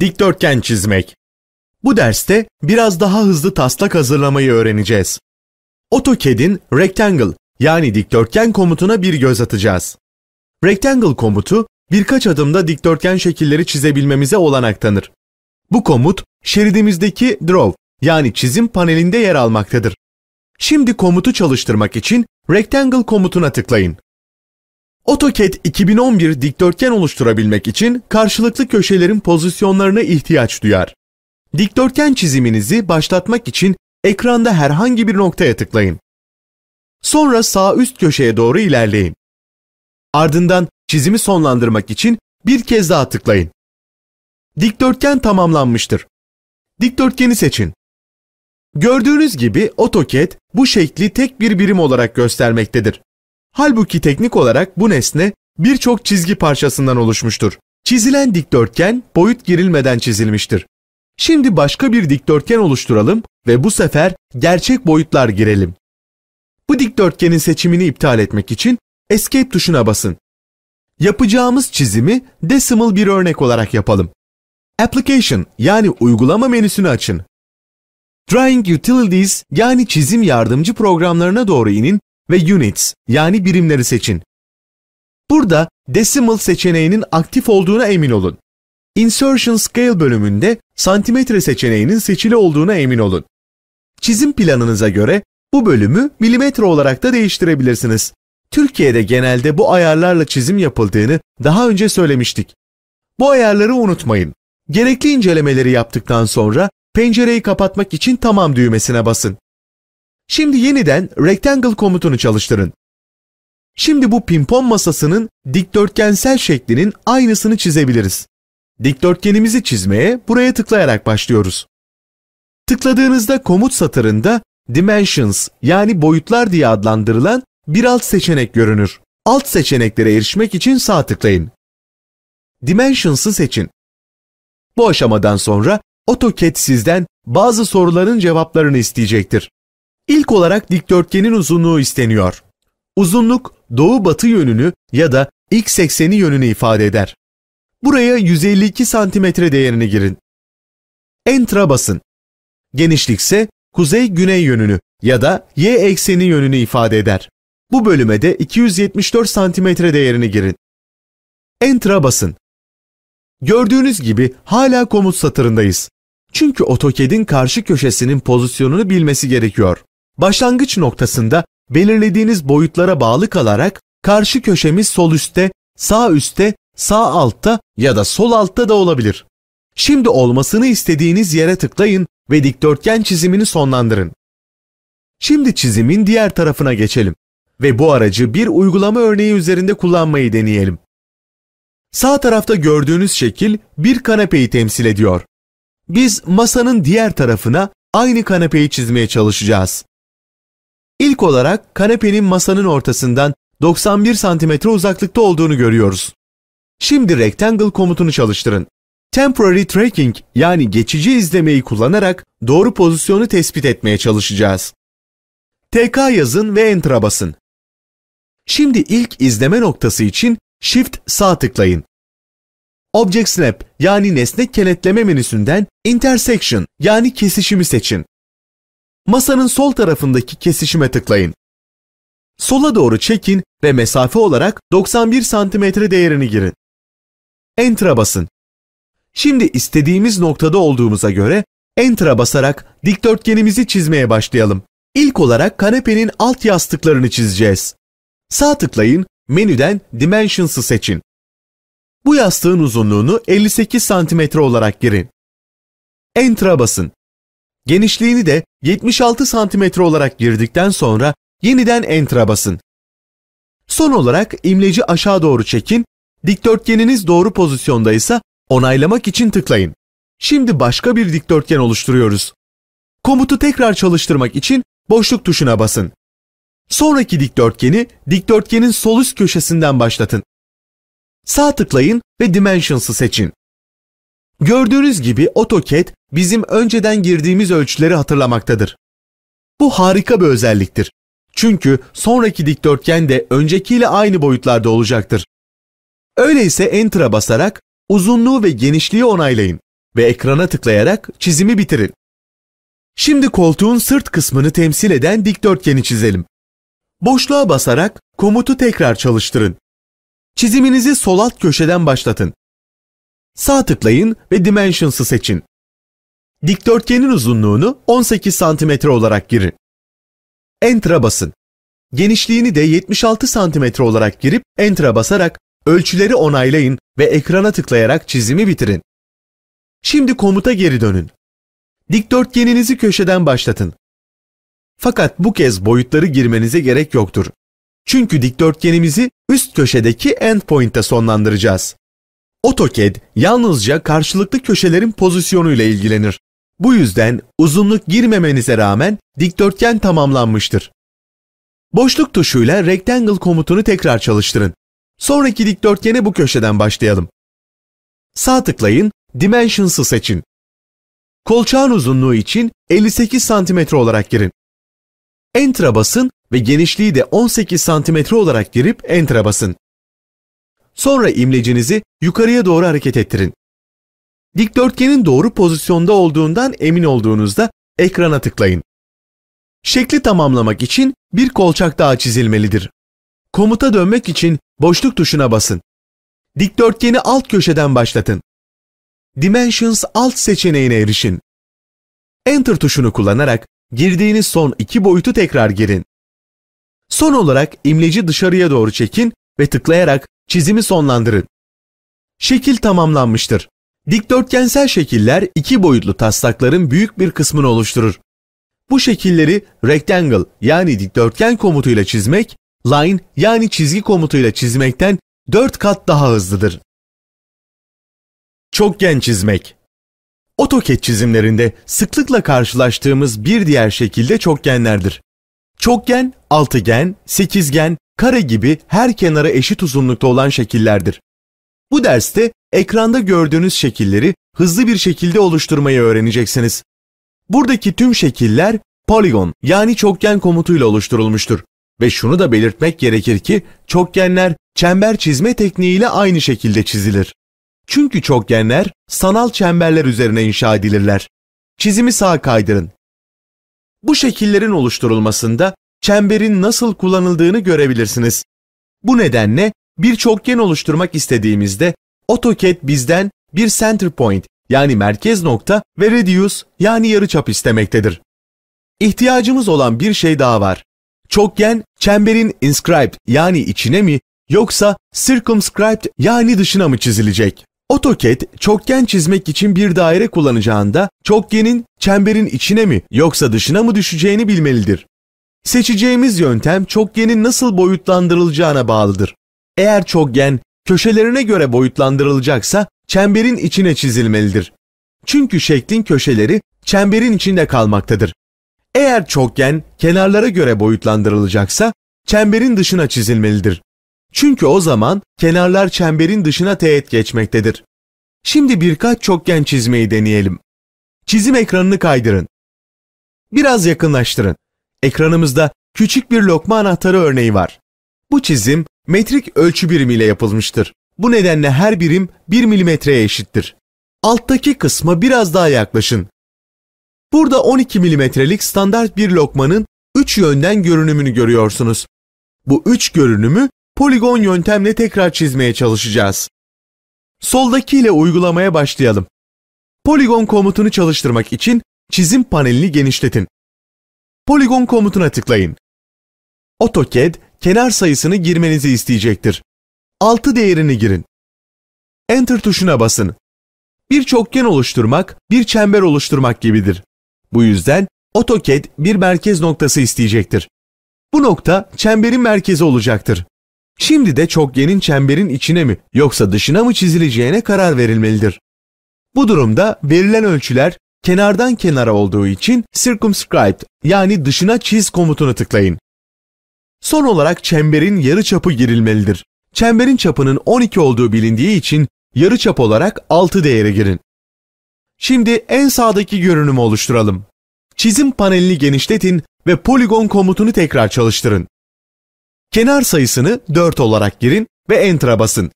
Dikdörtgen çizmek. Bu derste biraz daha hızlı taslak hazırlamayı öğreneceğiz. AutoCAD'in Rectangle yani dikdörtgen komutuna bir göz atacağız. Rectangle komutu birkaç adımda dikdörtgen şekilleri çizebilmemize olanak tanır. Bu komut şeridimizdeki Draw yani çizim panelinde yer almaktadır. Şimdi komutu çalıştırmak için Rectangle komutuna tıklayın. AutoCAD 2011 dikdörtgen oluşturabilmek için karşılıklı köşelerin pozisyonlarına ihtiyaç duyar. Dikdörtgen çiziminizi başlatmak için ekranda herhangi bir noktaya tıklayın. Sonra sağ üst köşeye doğru ilerleyin. Ardından çizimi sonlandırmak için bir kez daha tıklayın. Dikdörtgen tamamlanmıştır. Dikdörtgeni seçin. Gördüğünüz gibi AutoCAD bu şekli tek bir birim olarak göstermektedir. Halbuki teknik olarak bu nesne birçok çizgi parçasından oluşmuştur. Çizilen dikdörtgen boyut girilmeden çizilmiştir. Şimdi başka bir dikdörtgen oluşturalım ve bu sefer gerçek boyutlar girelim. Bu dikdörtgenin seçimini iptal etmek için Escape tuşuna basın. Yapacağımız çizimi decimal bir örnek olarak yapalım. Application yani uygulama menüsünü açın. Drawing Utilities yani çizim yardımcı programlarına doğru inin ve Units yani birimleri seçin. Burada Decimal seçeneğinin aktif olduğuna emin olun. Insertion Scale bölümünde santimetre seçeneğinin seçili olduğuna emin olun. Çizim planınıza göre bu bölümü milimetre olarak da değiştirebilirsiniz. Türkiye'de genelde bu ayarlarla çizim yapıldığını daha önce söylemiştik. Bu ayarları unutmayın. Gerekli incelemeleri yaptıktan sonra pencereyi kapatmak için tamam düğmesine basın. Şimdi yeniden rectangle komutunu çalıştırın. Şimdi bu pimpon masasının dikdörtgensel şeklinin aynısını çizebiliriz. Dikdörtgenimizi çizmeye buraya tıklayarak başlıyoruz. Tıkladığınızda komut satırında Dimensions yani boyutlar diye adlandırılan bir alt seçenek görünür. Alt seçeneklere erişmek için sağ tıklayın. Dimensions'ı seçin. Bu aşamadan sonra AutoCAD sizden bazı soruların cevaplarını isteyecektir. İlk olarak dikdörtgenin uzunluğu isteniyor. Uzunluk doğu-batı yönünü ya da x ekseni yönünü ifade eder. Buraya 152 santimetre değerini girin. Enter'a basın. Genişlik ise kuzey-güney yönünü ya da y ekseni yönünü ifade eder. Bu bölüme de 274 santimetre değerini girin. Enter'a basın. Gördüğünüz gibi hala komut satırındayız. Çünkü AutoCAD'in karşı köşesinin pozisyonunu bilmesi gerekiyor. Başlangıç noktasında belirlediğiniz boyutlara bağlı kalarak karşı köşemiz sol üstte, sağ üstte, sağ altta ya da sol altta da olabilir. Şimdi olmasını istediğiniz yere tıklayın ve dikdörtgen çizimini sonlandırın. Şimdi çizimin diğer tarafına geçelim ve bu aracı bir uygulama örneği üzerinde kullanmayı deneyelim. Sağ tarafta gördüğünüz şekil bir kanepeyi temsil ediyor. Biz masanın diğer tarafına aynı kanepeyi çizmeye çalışacağız. İlk olarak kanepenin masanın ortasından 91 cm uzaklıkta olduğunu görüyoruz. Şimdi Rectangle komutunu çalıştırın. Temporary Tracking yani geçici izlemeyi kullanarak doğru pozisyonu tespit etmeye çalışacağız. TK yazın ve Enter'a basın. Şimdi ilk izleme noktası için Shift sağ tıklayın. Object Snap yani nesne kenetleme menüsünden Intersection yani kesişimi seçin. Masanın sol tarafındaki kesişime tıklayın. Sola doğru çekin ve mesafe olarak 91 cm değerini girin. Enter'a basın. Şimdi istediğimiz noktada olduğumuza göre Enter'a basarak dikdörtgenimizi çizmeye başlayalım. İlk olarak kanepenin alt yastıklarını çizeceğiz. Sağ tıklayın, menüden Dimensions'ı seçin. Bu yastığın uzunluğunu 58 cm olarak girin. Enter'a basın. Genişliğini de 76 cm olarak girdikten sonra yeniden Enter'a basın. Son olarak imleci aşağı doğru çekin, dikdörtgeniniz doğru pozisyondaysa onaylamak için tıklayın. Şimdi başka bir dikdörtgen oluşturuyoruz. Komutu tekrar çalıştırmak için boşluk tuşuna basın. Sonraki dikdörtgeni dikdörtgenin sol üst köşesinden başlatın. Sağ tıklayın ve Dimensions'ı seçin. Gördüğünüz gibi AutoCAD bizim önceden girdiğimiz ölçüleri hatırlamaktadır. Bu harika bir özelliktir. Çünkü sonraki dikdörtgen de öncekiyle aynı boyutlarda olacaktır. Öyleyse Enter'a basarak uzunluğu ve genişliği onaylayın ve ekrana tıklayarak çizimi bitirin. Şimdi koltuğun sırt kısmını temsil eden dikdörtgeni çizelim. Boşluğa basarak komutu tekrar çalıştırın. Çiziminizi sol alt köşeden başlatın. Sağ tıklayın ve Dimensions'ı seçin. Dikdörtgenin uzunluğunu 18 cm olarak girin. Enter'a basın. Genişliğini de 76 cm olarak girip Enter'a basarak ölçüleri onaylayın ve ekrana tıklayarak çizimi bitirin. Şimdi komuta geri dönün. Dikdörtgeninizi köşeden başlatın. Fakat bu kez boyutları girmenize gerek yoktur. Çünkü dikdörtgenimizi üst köşedeki endpoint'te sonlandıracağız. AutoCAD yalnızca karşılıklı köşelerin pozisyonuyla ilgilenir. Bu yüzden uzunluk girmemenize rağmen dikdörtgen tamamlanmıştır. Boşluk tuşuyla Rectangle komutunu tekrar çalıştırın. Sonraki dikdörtgene bu köşeden başlayalım. Sağ tıklayın, Dimensions'ı seçin. Kolçağın uzunluğu için 58 cm olarak girin. Enter'a basın ve genişliği de 18 cm olarak girip Enter'a basın. Sonra imlecinizi yukarıya doğru hareket ettirin. Dikdörtgenin doğru pozisyonda olduğundan emin olduğunuzda ekrana tıklayın. Şekli tamamlamak için bir kolçak daha çizilmelidir. Komuta dönmek için boşluk tuşuna basın. Dikdörtgeni alt köşeden başlatın. Dimensions alt seçeneğine erişin. Enter tuşunu kullanarak girdiğiniz son iki boyutu tekrar girin. Son olarak imleci dışarıya doğru çekin ve tıklayarak çizimi sonlandırın. Şekil tamamlanmıştır. Dikdörtgensel şekiller iki boyutlu taslakların büyük bir kısmını oluşturur. Bu şekilleri rectangle yani dikdörtgen komutuyla çizmek, line yani çizgi komutuyla çizmekten 4 kat daha hızlıdır. Çokgen çizmek AutoCAD çizimlerinde sıklıkla karşılaştığımız bir diğer şekilde çokgenlerdir. Çokgen, altıgen, sekizgen, kare gibi her kenara eşit uzunlukta olan şekillerdir. Bu derste ekranda gördüğünüz şekilleri hızlı bir şekilde oluşturmayı öğreneceksiniz. Buradaki tüm şekiller poligon yani çokgen komutuyla oluşturulmuştur. Ve şunu da belirtmek gerekir ki çokgenler çember çizme tekniğiyle aynı şekilde çizilir. Çünkü çokgenler sanal çemberler üzerine inşa edilirler. Çizimi sağa kaydırın. Bu şekillerin oluşturulmasında çemberin nasıl kullanıldığını görebilirsiniz. Bu nedenle bir çokgen oluşturmak istediğimizde AutoCAD bizden bir center point yani merkez nokta ve radius yani yarıçap istemektedir. İhtiyacımız olan bir şey daha var. Çokgen çemberin inscribed yani içine mi yoksa circumscribed yani dışına mı çizilecek? AutoCAD çokgen çizmek için bir daire kullanacağında çokgenin çemberin içine mi yoksa dışına mı düşeceğini bilmelidir. Seçeceğimiz yöntem çokgenin nasıl boyutlandırılacağına bağlıdır. Eğer çokgen köşelerine göre boyutlandırılacaksa çemberin içine çizilmelidir. Çünkü şeklin köşeleri çemberin içinde kalmaktadır. Eğer çokgen kenarlara göre boyutlandırılacaksa çemberin dışına çizilmelidir. Çünkü o zaman kenarlar çemberin dışına teğet geçmektedir. Şimdi birkaç çokgen çizmeyi deneyelim. Çizim ekranını kaydırın. Biraz yakınlaştırın. Ekranımızda küçük bir lokma anahtarı örneği var. Bu çizim metrik ölçü birimiyle yapılmıştır. Bu nedenle her birim 1 milimetreye eşittir. Alttaki kısma biraz daha yaklaşın. Burada 12 milimetrelik standart bir lokmanın 3 yönden görünümünü görüyorsunuz. Bu 3 görünümü poligon yöntemle tekrar çizmeye çalışacağız. Soldaki ile uygulamaya başlayalım. Poligon komutunu çalıştırmak için çizim panelini genişletin. Poligon komutuna tıklayın. AutoCAD kenar sayısını girmenizi isteyecektir. 6 değerini girin. Enter tuşuna basın. Bir çokgen oluşturmak, bir çember oluşturmak gibidir. Bu yüzden AutoCAD bir merkez noktası isteyecektir. Bu nokta çemberin merkezi olacaktır. Şimdi de çokgenin çemberin içine mi yoksa dışına mı çizileceğine karar verilmelidir. Bu durumda verilen ölçüler kenardan kenara olduğu için circumscribed yani dışına çiz komutunu tıklayın. Son olarak çemberin yarı çapı girilmelidir. Çemberin çapının 12 olduğu bilindiği için yarı çap olarak 6 değere girin. Şimdi en sağdaki görünümü oluşturalım. Çizim panelini genişletin ve poligon komutunu tekrar çalıştırın. Kenar sayısını 4 olarak girin ve Enter'a basın.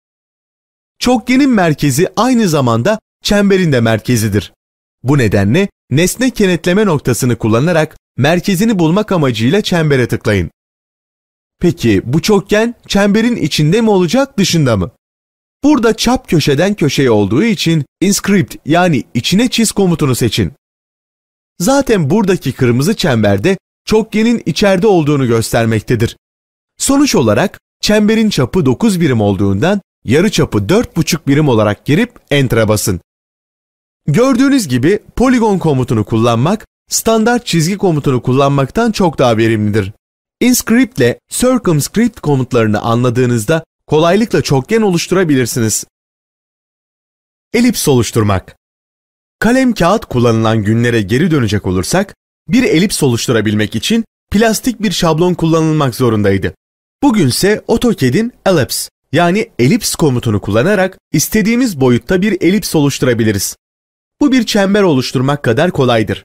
Çokgenin merkezi aynı zamanda çemberin de merkezidir. Bu nedenle nesne kenetleme noktasını kullanarak merkezini bulmak amacıyla çembere tıklayın. Peki bu çokgen çemberin içinde mi olacak dışında mı? Burada çap köşeden köşeye olduğu için inscript yani içine çiz komutunu seçin. Zaten buradaki kırmızı çemberde çokgenin içeride olduğunu göstermektedir. Sonuç olarak çemberin çapı 9 birim olduğundan yarı çapı 4,5 birim olarak girip Enter'a basın. Gördüğünüz gibi poligon komutunu kullanmak standart çizgi komutunu kullanmaktan çok daha verimlidir. Inscript ile circumscript komutlarını anladığınızda kolaylıkla çokgen oluşturabilirsiniz. Elips oluşturmak Kalem kağıt kullanılan günlere geri dönecek olursak, bir elips oluşturabilmek için plastik bir şablon kullanılmak zorundaydı. Bugünse AutoCAD'in Ellipse yani elips komutunu kullanarak istediğimiz boyutta bir elips oluşturabiliriz. Bu bir çember oluşturmak kadar kolaydır.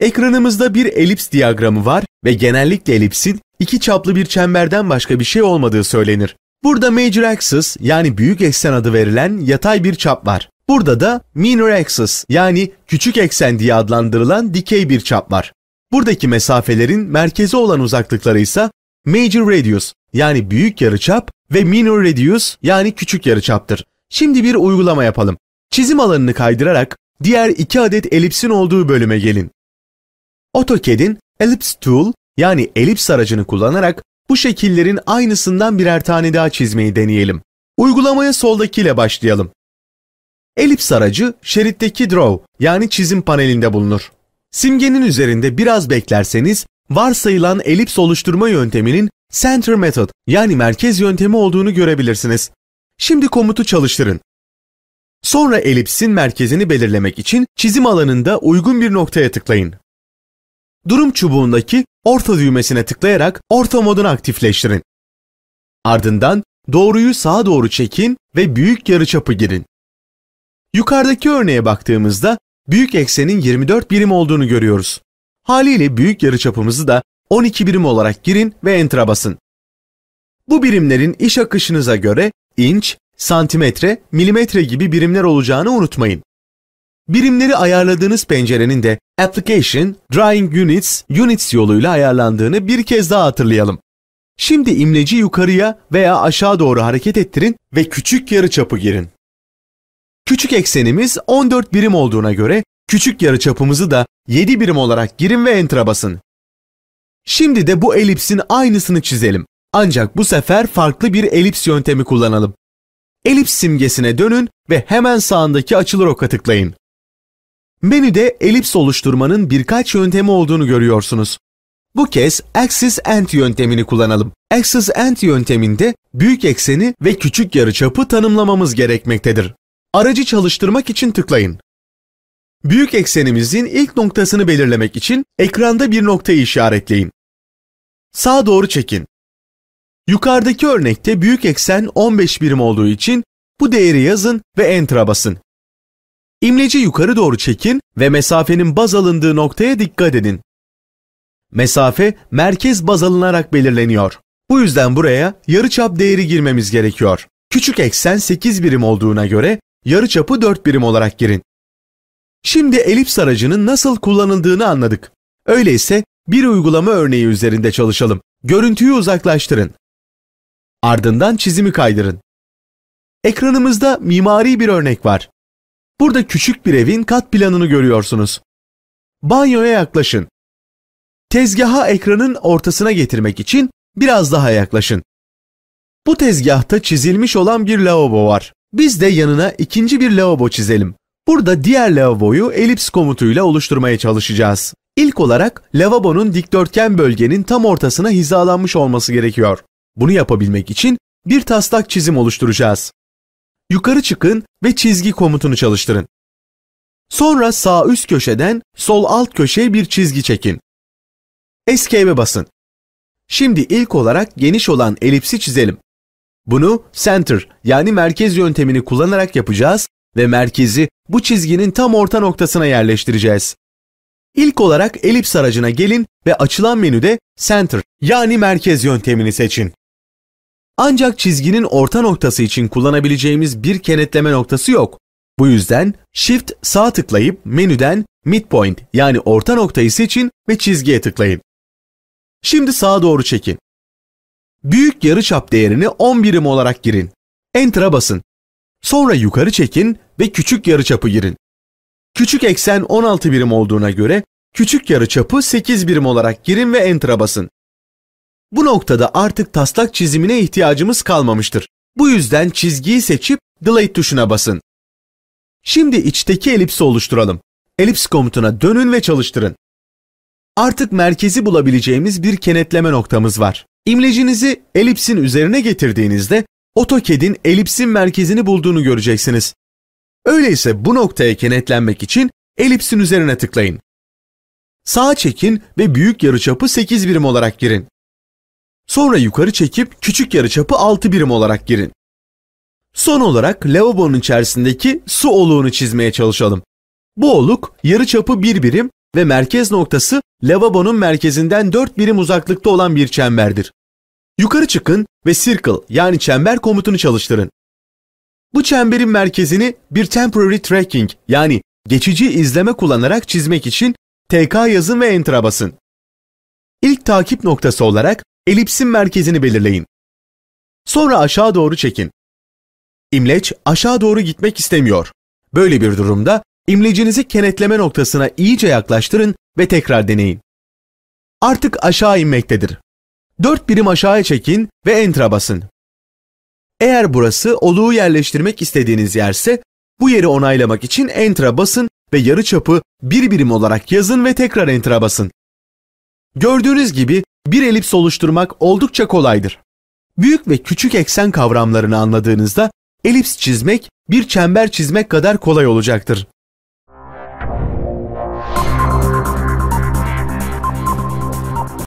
Ekranımızda bir elips diyagramı var ve genellikle elipsin iki çaplı bir çemberden başka bir şey olmadığı söylenir. Burada major axis yani büyük eksen adı verilen yatay bir çap var. Burada da minor axis yani küçük eksen diye adlandırılan dikey bir çap var. Buradaki mesafelerin merkezi olan uzaklıkları ise major radius yani büyük yarıçap ve minor radius yani küçük yarıçaptır. Şimdi bir uygulama yapalım. Çizim alanını kaydırarak diğer iki adet elipsin olduğu bölüme gelin. AutoCAD'in Ellipse Tool yani elips aracını kullanarak bu şekillerin aynısından birer tane daha çizmeyi deneyelim. Uygulamaya soldakiyle başlayalım. Elips aracı şeritteki draw yani çizim panelinde bulunur. Simgenin üzerinde biraz beklerseniz varsayılan elips oluşturma yönteminin center method yani merkez yöntemi olduğunu görebilirsiniz. Şimdi komutu çalıştırın. Sonra elipsin merkezini belirlemek için çizim alanında uygun bir noktaya tıklayın. Durum çubuğundaki orta düğmesine tıklayarak orta modunu aktifleştirin. Ardından doğruyu sağa doğru çekin ve büyük yarıçapı girin. Yukarıdaki örneğe baktığımızda büyük eksenin 24 birim olduğunu görüyoruz. Haliyle büyük yarıçapımızı da 12 birim olarak girin ve Enter'a basın. Bu birimlerin iş akışınıza göre inç, santimetre, milimetre gibi birimler olacağını unutmayın. Birimleri ayarladığınız pencerenin de Application, Drawing Units, Units yoluyla ayarlandığını bir kez daha hatırlayalım. Şimdi imleci yukarıya veya aşağı doğru hareket ettirin ve küçük yarıçapı girin. Küçük eksenimiz 14 birim olduğuna göre küçük yarıçapımızı da 7 birim olarak girin ve Enter'a basın. Şimdi de bu elipsin aynısını çizelim. Ancak bu sefer farklı bir elips yöntemi kullanalım. Elips simgesine dönün ve hemen sağındaki açılır oka tıklayın. Menüde elips oluşturmanın birkaç yöntemi olduğunu görüyorsunuz. Bu kez Axis End yöntemini kullanalım. Axis End yönteminde büyük ekseni ve küçük yarıçapı tanımlamamız gerekmektedir. Aracı çalıştırmak için tıklayın. Büyük eksenimizin ilk noktasını belirlemek için ekranda bir noktayı işaretleyin. Sağa doğru çekin. Yukarıdaki örnekte büyük eksen 15 birim olduğu için bu değeri yazın ve Enter'a basın. İmleci yukarı doğru çekin ve mesafenin baz alındığı noktaya dikkat edin. Mesafe merkez baz alınarak belirleniyor. Bu yüzden buraya yarıçap değeri girmemiz gerekiyor. Küçük eksen 8 birim olduğuna göre yarıçapı 4 birim olarak girin. Şimdi elips aracının nasıl kullanıldığını anladık. Öyleyse bir uygulama örneği üzerinde çalışalım. Görüntüyü uzaklaştırın. Ardından çizimi kaydırın. Ekranımızda mimari bir örnek var. Burada küçük bir evin kat planını görüyorsunuz. Banyoya yaklaşın. Tezgaha ekranın ortasına getirmek için biraz daha yaklaşın. Bu tezgahta çizilmiş olan bir lavabo var. Biz de yanına ikinci bir lavabo çizelim. Burada diğer lavaboyu elips komutuyla oluşturmaya çalışacağız. İlk olarak lavabonun dikdörtgen bölgenin tam ortasına hizalanmış olması gerekiyor. Bunu yapabilmek için bir taslak çizim oluşturacağız. Yukarı çıkın ve çizgi komutunu çalıştırın. Sonra sağ üst köşeden sol alt köşeye bir çizgi çekin. Escape'e basın. Şimdi ilk olarak geniş olan elipsi çizelim. Bunu center yani merkez yöntemini kullanarak yapacağız ve merkezi bu çizginin tam orta noktasına yerleştireceğiz. İlk olarak elips aracına gelin ve açılan menüde center yani merkez yöntemini seçin. Ancak çizginin orta noktası için kullanabileceğimiz bir kenetleme noktası yok. Bu yüzden Shift sağ tıklayıp menüden Midpoint yani orta noktayı seçin ve çizgiye tıklayın. Şimdi sağa doğru çekin. Büyük yarıçap değerini 10 birim olarak girin. Enter'a basın. Sonra yukarı çekin ve küçük yarıçapı girin. Küçük eksen 16 birim olduğuna göre küçük yarıçapı 8 birim olarak girin ve Enter'a basın. Bu noktada artık taslak çizimine ihtiyacımız kalmamıştır. Bu yüzden çizgiyi seçip Delete tuşuna basın. Şimdi içteki elipsi oluşturalım. Elips komutuna dönün ve çalıştırın. Artık merkezi bulabileceğimiz bir kenetleme noktamız var. İmlecinizi elipsin üzerine getirdiğinizde AutoCAD'in elipsin merkezini bulduğunu göreceksiniz. Öyleyse bu noktaya kenetlenmek için elipsin üzerine tıklayın. Sağa çekin ve büyük yarıçapı 8 birim olarak girin. Sonra yukarı çekip küçük yarıçapı 6 birim olarak girin. Son olarak lavabonun içerisindeki su oluğunu çizmeye çalışalım. Bu oluk yarıçapı 1 birim ve merkez noktası lavabonun merkezinden 4 birim uzaklıkta olan bir çemberdir. Yukarı çıkın ve circle yani çember komutunu çalıştırın. Bu çemberin merkezini bir temporary tracking yani geçici izleme kullanarak çizmek için TK yazın ve Enter'a basın. İlk takip noktası olarak elipsin merkezini belirleyin. Sonra aşağı doğru çekin. İmleç aşağı doğru gitmek istemiyor. Böyle bir durumda imlecinizi kenetleme noktasına iyice yaklaştırın ve tekrar deneyin. Artık aşağı inmektedir. 4 birim aşağıya çekin ve Enter'a basın. Eğer burası oluğu yerleştirmek istediğiniz yerse bu yeri onaylamak için Enter'a basın ve yarıçapı bir birim olarak yazın ve tekrar Enter'a basın. Gördüğünüz gibi bir elips oluşturmak oldukça kolaydır. Büyük ve küçük eksen kavramlarını anladığınızda elips çizmek bir çember çizmek kadar kolay olacaktır.